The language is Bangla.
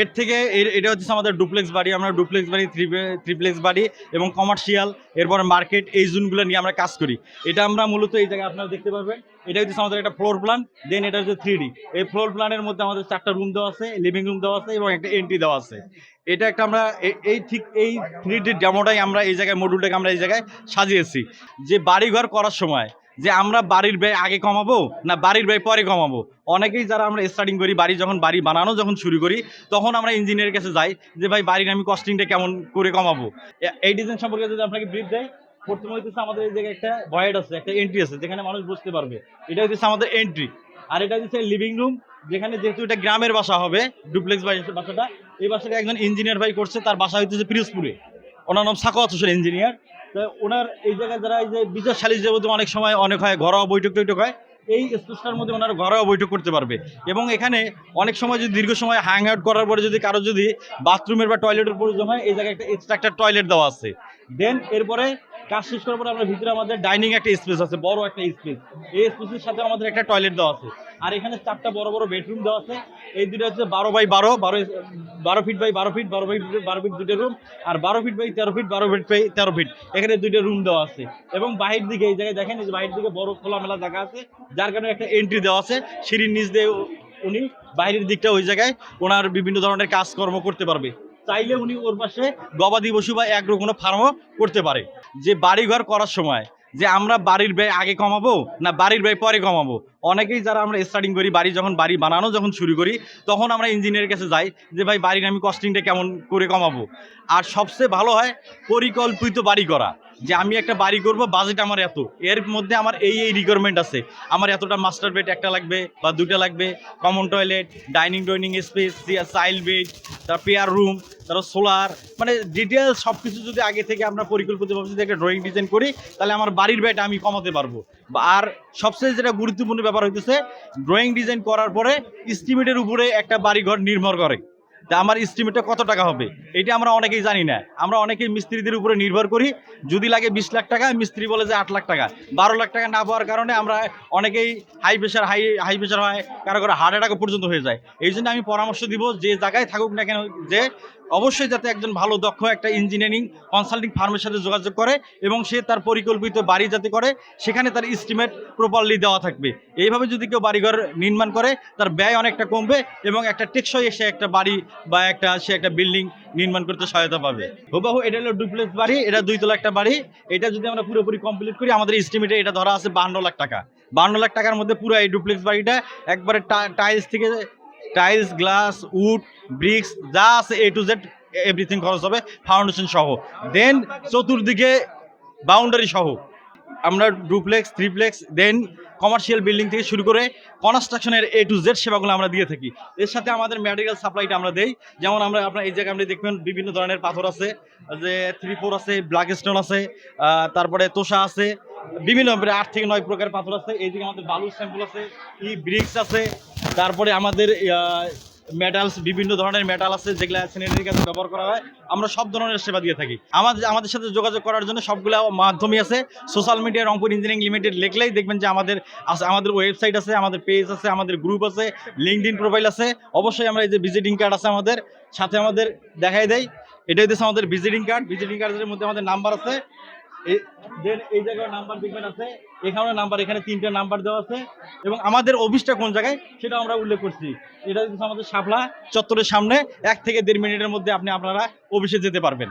এর থেকে এটা হচ্ছে আমাদের ডুপ্লেক্স বাড়ি, আমরা ডুপ্লেক্স বাড়ি থ্রিপ্লেক্স বাড়ি এবং কমার্শিয়াল এরপর মার্কেট এই জোনগুলো নিয়ে আমরা কাজ করি। এটা আমরা মূলত এই জায়গায় আপনারা দেখতে পারবেন। এটা হচ্ছে আমাদের একটা ফ্লোর প্ল্যান দেন এটা হচ্ছে থ্রি এই ফ্লোর প্ল্যানের মধ্যে আমাদের চারটা রুম দেওয়া আছে লিভিং রুম দেওয়া আছে এবং একটা এন্ট্রি দেওয়া আছে। এটা একটা আমরা এই ঠিক এই থ্রি ডি ডেমোটাই আমরা এই জায়গায় মডুলটাকে আমরা এই জায়গায় সাজিয়েছি। যে বাড়িঘর করার সময় যে আমরা বাড়ির ব্যয় আগে কমাবো না বাড়ির ব্যয় পরে কমাবো? অনেকেই যারা আমরা স্টার্টিং করি, বাড়ি যখন, বাড়ি বানানো যখন শুরু করি, তখন আমরা ইঞ্জিনিয়ারের কাছে যাই যে, ভাই, বাড়ির আমি কস্টিংটা কেমন করে কমাবো? এই ডিজাইন সম্পর্কে যদি আপনাকে ব্রিফ দেয় প্রথমে হইতেছে আমাদের এই জায়গায় একটা ভয়েড আছে, একটা এন্ট্রি আছে, যেখানে মানুষ বসতে পারবে। এটা হচ্ছে আমাদের এন্ট্রি আর এটা হচ্ছে লিভিং রুম যেখানে যেহেতু এটা গ্রামের বাসা হবে ডুপ্লেক্স বাসাটা, এই বাসাটা একজন ইঞ্জিনিয়ার ভাই করছে, তার বাসা হইতেছে পিরোজপুরে। ওনার নাম সাকাওয়াত হোসেন ইঞ্জিনিয়ার ওনার এই জায়গায় যারা এই যে বিচার যে অনেক সময় অনেক হয়, ঘরোয়া বৈঠক টৈঠক হয়, এই স্পেসটার মধ্যে ওনারা ঘরোয়া বৈঠক করতে পারবে। এবং এখানে অনেক সময় যদি দীর্ঘ সময় হ্যাং আউট করার পরে যদি কারও যদি বাথরুমের বা টয়লেটের প্রয়োজন হয়, এই জায়গায় একটা এক্সট্রা একটা টয়লেট দেওয়া আছে। দেন এরপরে কাজ শেষ করার পরে আমরা ভিতরে আমাদের ডাইনিং একটা স্পেস আছে, বড় একটা স্পেস এই স্পেসের সাথে আমাদের একটা টয়লেট দেওয়া আছে। আর এখানে চারটা বড় বড় বেডরুম দেওয়া আছে। এই দুটো হচ্ছে বারো বাই বারো বারো বারো ফিট বাই বারো ফিট বারো বাই বারো ফিট দুটো রুম আর বারো ফিট বাই তেরো ফিট বারো ফিট বাই তেরো ফিট এখানে দুইটা রুম দেওয়া আছে। এবং বাহির দিকে, এই জায়গায় দেখেন বাহির দিকে বড় খোলামেলা জায়গা আছে, যার কারণে একটা এন্ট্রি দেওয়া আছে। সিঁড়ির নিচ দিয়ে উনি বাইরের দিকটা ওই জায়গায় ওনার বিভিন্ন ধরনের কাজকর্ম করতে পারবে। চাইলে উনি ওর পাশে গবাদি পশু বা অ্যাগ্রো কোনো ফার্মও করতে পারে। যে বাড়িঘর করার সময়, যে আমরা বাড়ির ব্যয় আগে কমাবো না বাড়ির ব্যয় পরে কমাবো? অনেকেই যারা আমরা স্টার্টিং করি, বাড়ি যখন বাড়ি বানানো যখন শুরু করি, তখন আমরা ইঞ্জিনিয়ারের কাছে যাই যে, ভাই, বাড়ির আমি কস্টিংটা কেমন করে কমাবো? আর সবচেয়ে ভালো হয় পরিকল্পিত বাড়ি করা। যে আমি একটা বাড়ি করব বাজেট আমার এত। এর মধ্যে আমার এই এই রিকোয়ারমেন্ট আছে। আমার এতটা মাস্টার বেড একটা লাগবে বা দুইটা লাগবে। Common toilet dining dining space child bed তার পেয়ার রুম তারপর সোলার মানে ডিটেলস সব কিছু যদি আগে থেকে আমরা পরিকল্পিতভাবে যদি একটা ড্রয়িং ডিজাইন করি, তাহলে আমার বাড়ির ব্যয়টা আমি কমাতে পারব। আর সবচেয়ে যেটা গুরুত্বপূর্ণ ব্যাপার হইতেছে ড্রয়িং ডিজাইন করার পরে এস্টিমেটের উপরে একটা বাড়িঘর নির্ভর করে। আমার এস্টিমেটটা কত টাকা হবে? এটা আমরা অনেকেই জানি না। আমরা অনেকেই মিস্ত্রিদের উপরে নির্ভর করি। যদি লাগে বিশ লাখ টাকা, মিস্ত্রি বলে যে আট লাখ টাকা। বারো লাখ টাকা না পাওয়ার কারণে আমরা অনেকেই high pressure high high pressure হয়। কারও কারও হার্ট অ্যাটাক পর্যন্ত হয়ে যায়। এই জন্য আমি পরামর্শ দিব, যে জায়গায় থাকুক না কেন, যে অবশ্যই যাতে একজন ভালো, দক্ষ একটা ইঞ্জিনিয়ারিং কনসাল্টিং ফার্মের সাথে যোগাযোগ করে এবং সে তার পরিকল্পিত বাড়ি যাতে করে, সেখানে তার ইস্টিমেট প্রপারলি দেওয়া থাকবে। এইভাবে যদি কেউ বাড়িঘর নির্মাণ করে, তার ব্যয় অনেকটা কমবে এবং একটা টেকসই এসে একটা বাড়ি বা একটা, সে একটা বিল্ডিং নির্মাণ করতে সহায়তা পাবে। হুবাহু এটা হলো ডুপ্লেক্স বাড়ি, এটা দুইতলা একটা বাড়ি। এটা যদি আমরা পুরোপুরি কমপ্লিট করি, আমাদের ইস্টিমেটে এটা ধরা আছে বান্ন লাখ টাকা। বান্ন লাখ টাকার মধ্যে পুরো এই ডুপ্লেক্স বাড়িটা একবারে টাইলস থেকে টাইলস, গ্লাস, উড, ব্রিক্স, যা আছে এ টু জেড এভরিথিং খরচ হবে ফাউন্ডেশন সহ। দেন চতুর্দিকে বাউন্ডারি সহ। আমরা duplex triplex then commercial building থেকে শুরু করে কনস্ট্রাকশনের এ টু জেড সেবাগুলো আমরা দিয়ে থাকি। এর সাথে আমাদের ম্যাটেরিয়াল সাপ্লাইটা আমরা দেই। যেমন আমরা, আপনার এই জায়গায় আপনি দেখবেন বিভিন্ন ধরনের পাথর আছে, যে থ্রি ফোর আছে ব্ল্যাক স্টোন আছে তারপরে তোষা আছে, বিভিন্ন, আট থেকে নয় প্রকার পাথর আছে। এই এইদিকে আমাদের বালুর স্যাম্পল আছে ই ব্রিক্স আছে তারপরে আমাদের মেটালস বিভিন্ন ধরনের মেটাল আছে, যেগুলো স্যানিটারি কাজে ব্যবহার করা হয়, আমরা সব ধরনের সেবা দিয়ে থাকি। আমাদের আমাদের সাথে যোগাযোগ করার জন্য সবগুলো মাধ্যমই আছে। Social media Rangpur engineering limited লিখলেই দেখবেন যে আমাদের আমাদের ওয়েবসাইট আছে, আমাদের পেজ আছে, আমাদের গ্রুপ আছে লিঙ্কড প্রোফাইল আছে। অবশ্যই আমরা এই যে ভিজিটিং কার্ড আছে আমাদের, সাথে আমাদের দেখাই দেয় এটাই হচ্ছে আমাদের ভিজিটিং কার্ড ভিজিটিং কার্ডের মধ্যে আমাদের নাম্বার আছে। এই জায়গায় নাম্বার আছে। এখানে নাম্বার এখানে তিনটে নাম্বার দেওয়া আছে। এবং আমাদের কোন জায়গায়, সেটা আমরা উল্লেখ করছি। এটা কিন্তু আমাদের চত্বরের সামনে, এক থেকে দেড় মিনিটের মধ্যে আপনি আপনারা অফিসে যেতে পারবেন।